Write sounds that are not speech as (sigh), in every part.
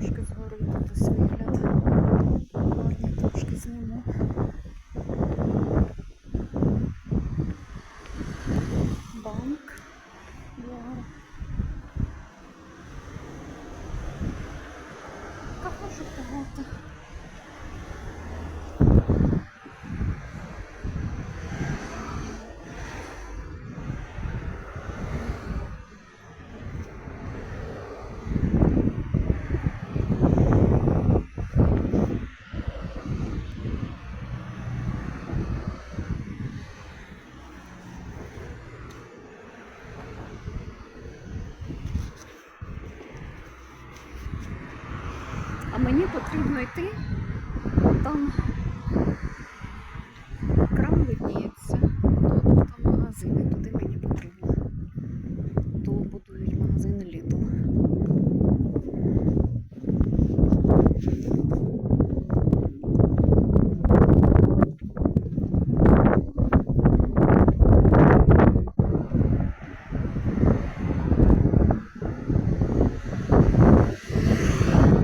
трошки згори тут освітлять. Гарні трошки зніму. Банк. Вау. Кафешок багато. А мені потрібно йти. Там крам видніється. Тут там магазини, туди мені потрібно. То будують магазин Lidl.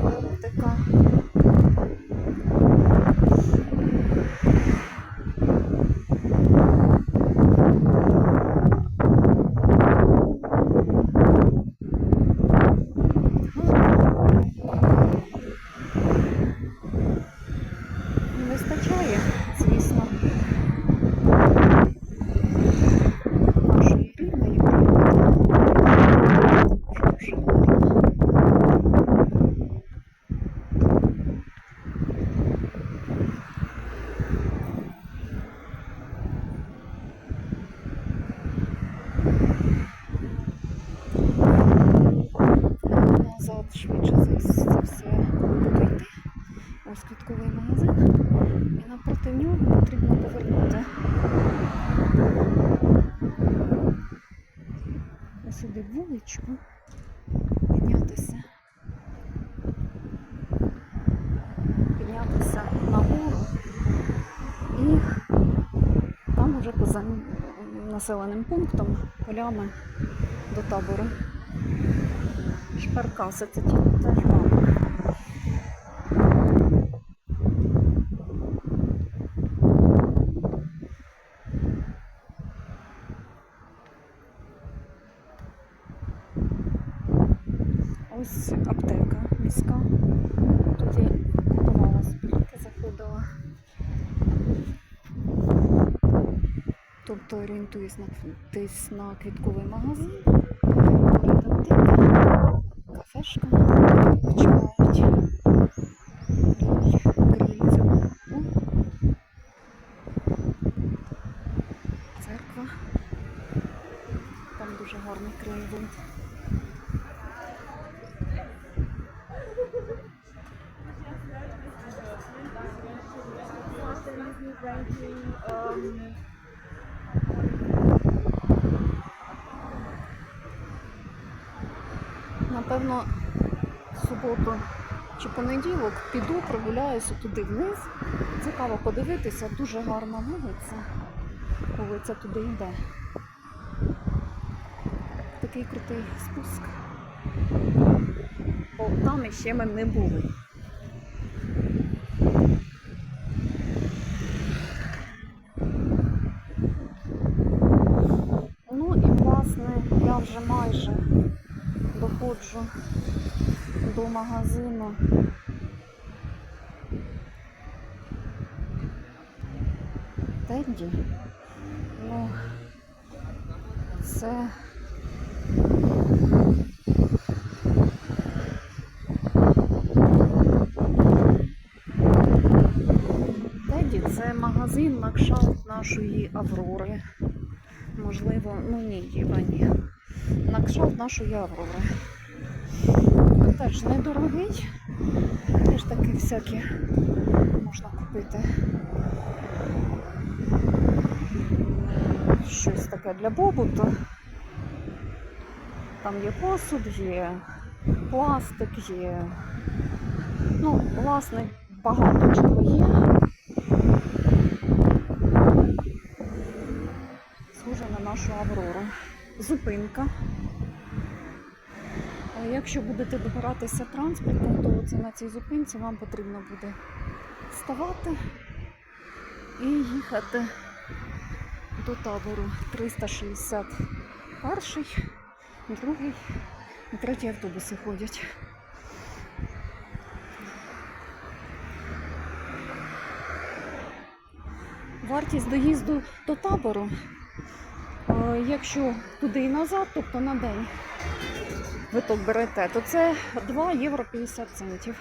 Оптика. Не вистачає, звісно. Нашої рідної природи. Дуже гарно. назад швидше за за все буду йти. Ось квітковий магазин. І напроти нього потрібно повернути. Ось вуличку. Піднятися. Піднятися нагору. І там уже поза населеним пунктом, полями до табору. Шпаркаси, це теж банк. Ось аптека міська. Тут я купувала спільки, заходила. Тобто орієнтуюсь на, квітковий магазин. Кафешка, почувають. Гріються. Церква. Там дуже гарний краєвид. Напевно, в суботу чи понеділок піду, прогуляюся туди вниз. Цікаво подивитися, дуже гарна вулиця. Вулиця туди йде. Такий крутий спуск. Бо там іще ми не були. Ну і власне я вже майже доходжу до магазину. Тедді. Ну, це Теді це магазин на нашої Аврори. Можливо, ну ні, Єва, ні. На нашої Аврори. Теж недорогий. Теж такі всякі можна купити. Щось таке для побуту. Там є посуд, є пластик, є. Ну, власне, багато чого є. Схоже на нашу Аврору. Зупинка. Якщо будете добиратися транспортом, то це на цій зупинці вам потрібно буде вставати і їхати до табору 361, другий і третій автобуси ходять. Вартість доїзду до табору, е, якщо туди і назад, тобто на день квиток берете, то це 2 євро 50 центів.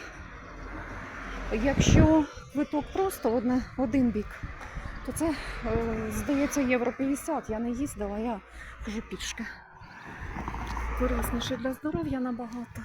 Якщо виток просто одне, один бік, то це, е, здається, євро 50. Я не їздила, я хожу пішки. Корисніше для здоров'я набагато.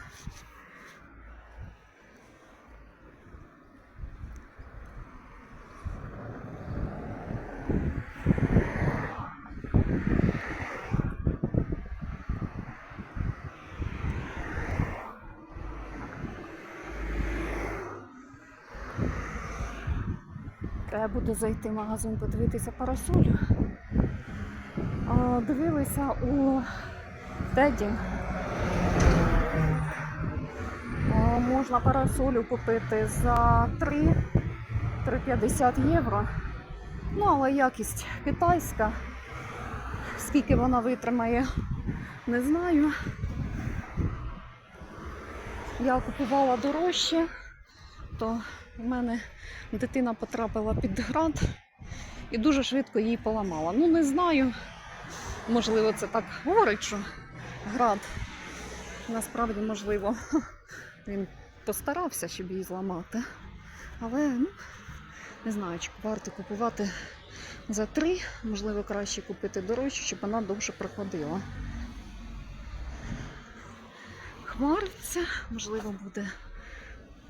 Треба буде зайти в магазин, подивитися парасолю. Дивилися у Теді. Можна парасолю купити за 3 3,50 євро. Ну, але якість китайська. Скільки вона витримає, не знаю. Я купувала дорожче, то в мене дитина потрапила під град і дуже швидко її поламала. Ну, не знаю. Можливо, це так говорить, що град насправді можливо (laughs) він постарався, щоб її зламати. Але ну, не знаю, чи варто купувати за три, можливо, краще купити дорожче, щоб вона довше проходила. Хмариться, можливо, буде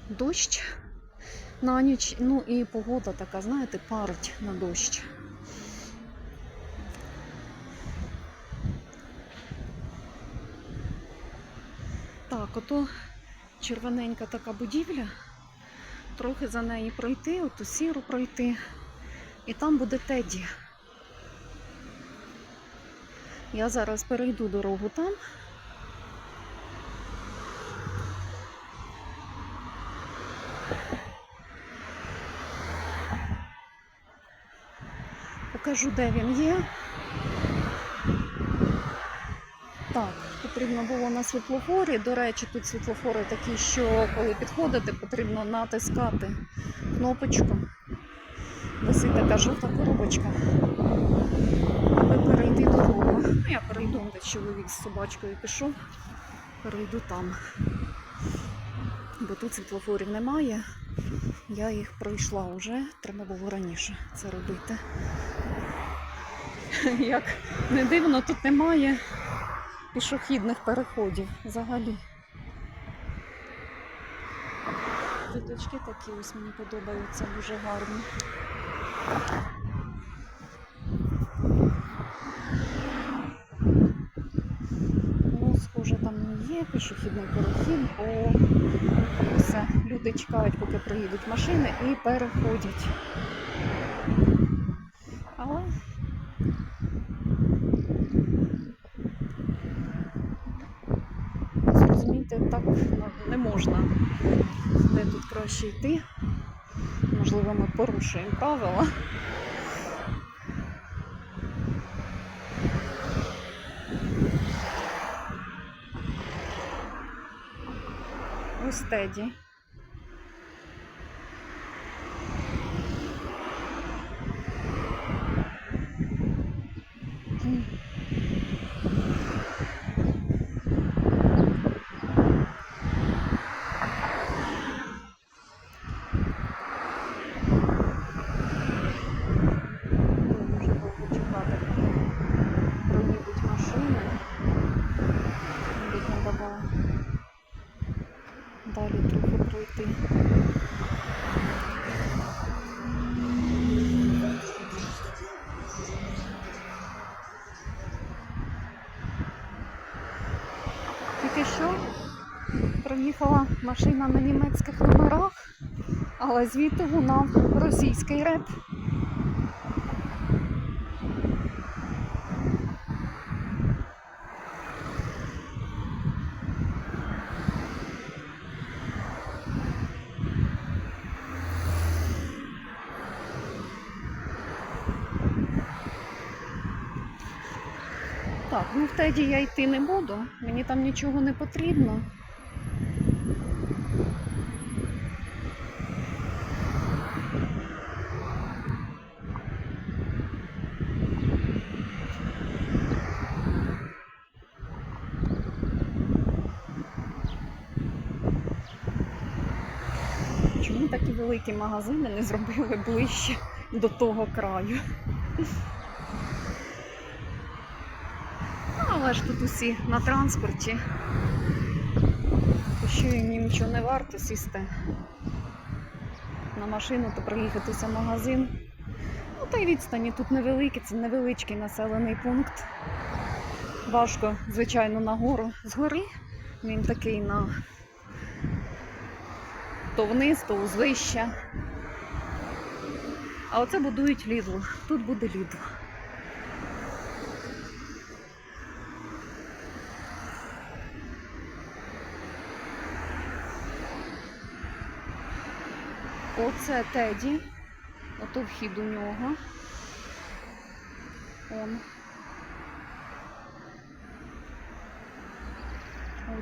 дощ на ніч. Ну і погода така, знаєте, парить на дощ. Так, ото червоненька така будівля. Трохи за неї пройти, оту сіру пройти. І там буде Теді. Я зараз перейду дорогу там. Покажу, де він є. Так, потрібно було на світлофорі. До речі, тут світлофори такі, що коли підходите, потрібно натискати кнопочку. Висить така жовта коробочка. Аби перейти дорогу. Ну, я перейду, де чоловік з собачкою пішов. Перейду там. Бо тут світлофорів немає. Я їх пройшла вже, треба було раніше це робити. (laughs) Як не дивно, тут немає пішохідних переходів взагалі. Квіточки такі ось мені подобаються, дуже гарні. Ну, схоже, там не є пішохідний перехід, бо все, люди чекають, поки приїдуть машини і переходять. Але зрозуміти так ну, не можна. Де тут краще йти? Можливо, ми порушуємо правила. Ось Теді. машина на німецьких номерах, але звідти вона російський реп. Так, ну в теді я йти не буду, мені там нічого не потрібно. Такі великі магазини не зробили ближче до того краю? Ну, Але ж тут усі на транспорті. Що їм нічого не варто сісти на машину та приїхатися в магазин. Ну та й відстані тут невеликі, це невеличкий населений пункт. Важко, звичайно, на гору. Згори він такий на то вниз, то узвища. А оце будують Лідл. Тут буде Лідл. Оце Теді. Ото вхід у нього. Он.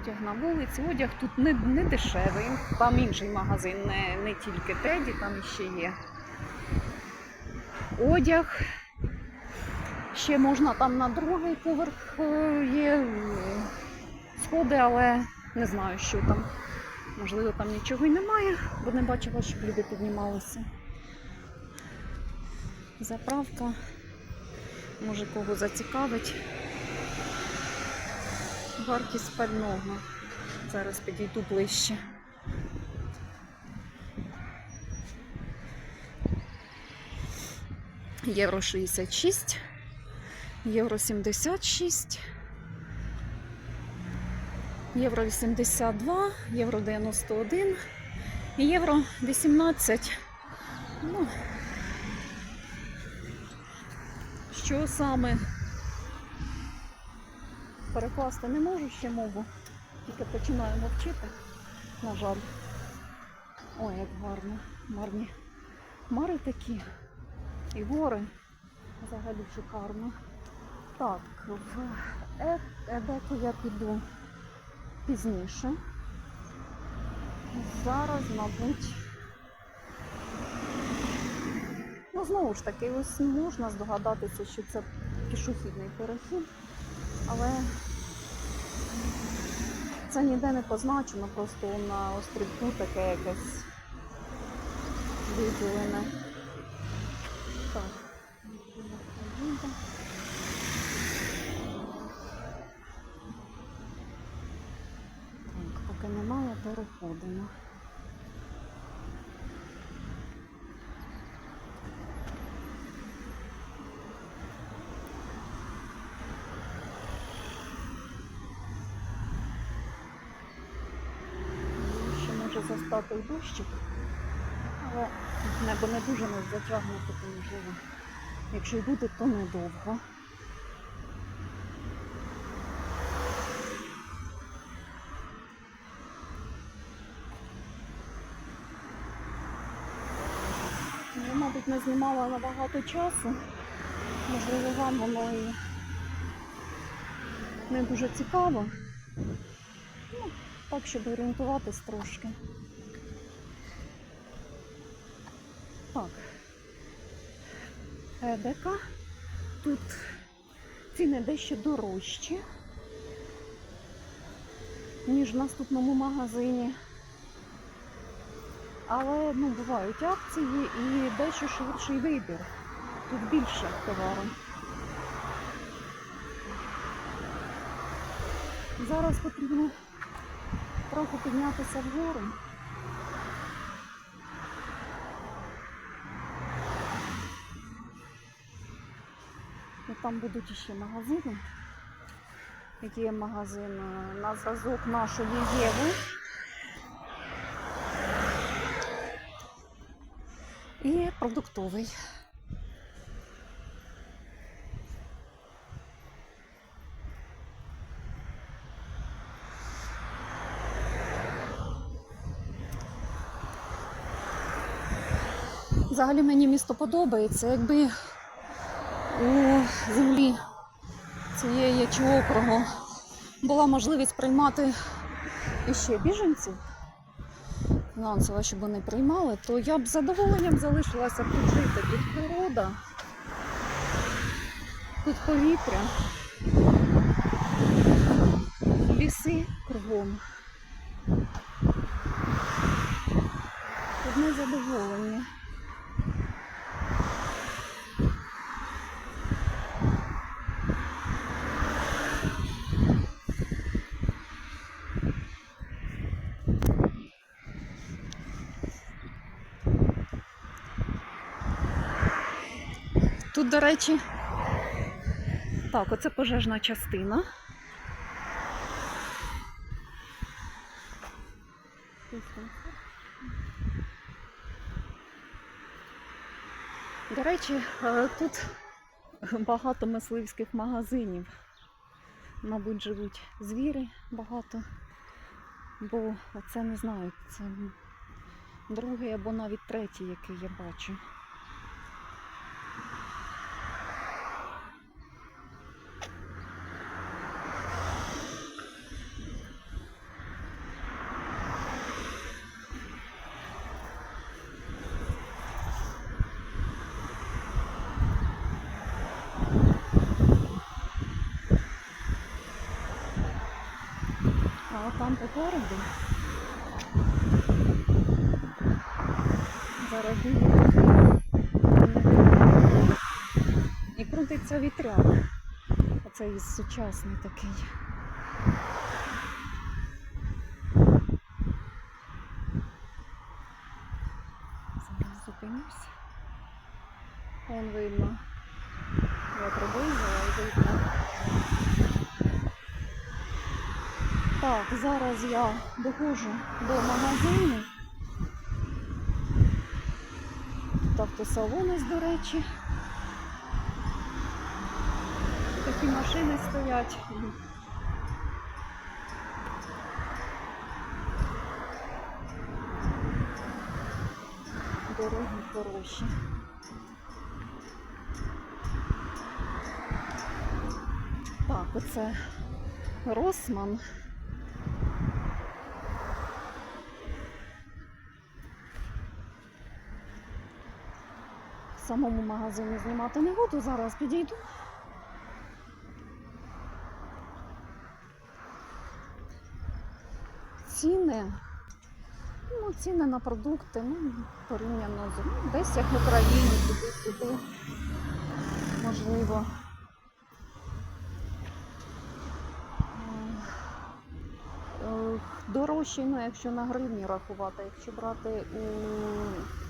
Одяг на вулиці. Одяг тут не, не дешевий. Там інший магазин, не, не тільки Теді, там ще є одяг. Ще можна там на другий поверх е, є сходи, але не знаю, що там. Можливо, там нічого й немає, бо не бачила, щоб люди піднімалися. Заправка. Може кого зацікавить. Вартість пального. Зараз підійду ближче. Євро 66, євро 76, євро 82, євро 91, і євро 18. Ну, що саме перекласти не можу ще мову, тільки починаю вчити, на жаль. Ой, як гарно, марні. Мари такі. І гори взагалі шикарно. Так, в Е- Едеку я піду пізніше. Зараз, мабуть. Ну, знову ж таки, ось можна здогадатися, що це пішохідний перехід, але це ніде не позначено, просто на острівку таке якесь виділене. Так. Так, поки немає, переходимо. Ще може дощик, але небо не дуже нас затягнуто, то можливо. Якщо й буде, то недовго. Я, мабуть, не знімала на багато часу. Можливо, вам воно і не дуже цікаво. Ну, так, щоб орієнтуватись трошки. Так. Едека. Тут ціни дещо дорожчі, ніж в наступному магазині. Але ну, бувають акції і дещо швидший вибір. Тут більше товару. Зараз потрібно трохи піднятися вгору. Там будуть ще магазини. Є магазин на зразок нашої Єви. І продуктовий. Взагалі мені місто подобається, якби у землі цієї чи округу була можливість приймати іще біженців фінансово, щоб вони приймали, то я б задоволенням залишилася тут жити. Тут природа, тут повітря, ліси кругом. Одне задоволення. До речі, так, оце пожежна частина. До речі, е, тут багато мисливських магазинів. Мабуть, живуть звірі багато, бо це не знаю, це другий або навіть третій, який я бачу. А там попереду. Зараз. І крутиться вітряк. Оцей із сучасний такий. Зараз зупинюсь. Вон видно. Я приблизила і видно. Так, зараз я доходжу до магазину. Тут автосалон ось, до речі. Такі машини стоять. Дороги хороші. Так, оце Росман. Самому магазині знімати не буду, зараз підійду. Ціни. Ну, ціни на продукти, ну, порівняно з ну, десь як в Україні, туди-сюди. Можливо. Е, е, Дорожче, ну, якщо на гривні рахувати, якщо брати у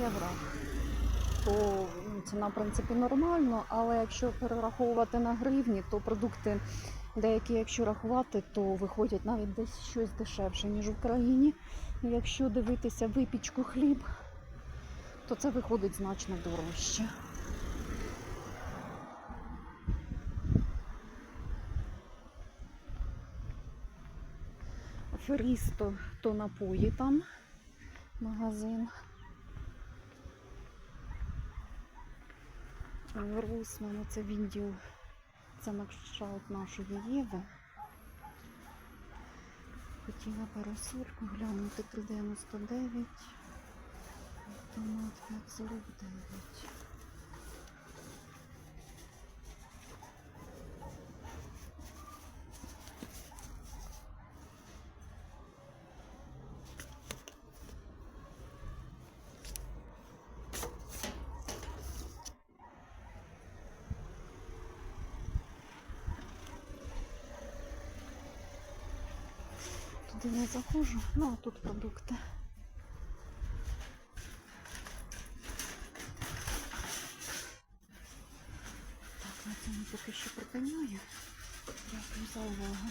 євро, то ціна, в принципі, нормально, але якщо перераховувати на гривні, то продукти деякі, якщо рахувати, то виходять навіть десь щось дешевше, ніж в Україні. Якщо дивитися випічку хліб, то це виходить значно дорожче. Ферісто то напої там магазин. Русман, це відділ, це на кшталт нашої Єви. Хотіла парасольку глянути 3,99, томат 5,49. Туди не заходжу, ну а тут продукти. Так, на цьому поки що припиняю. Дякую за увагу.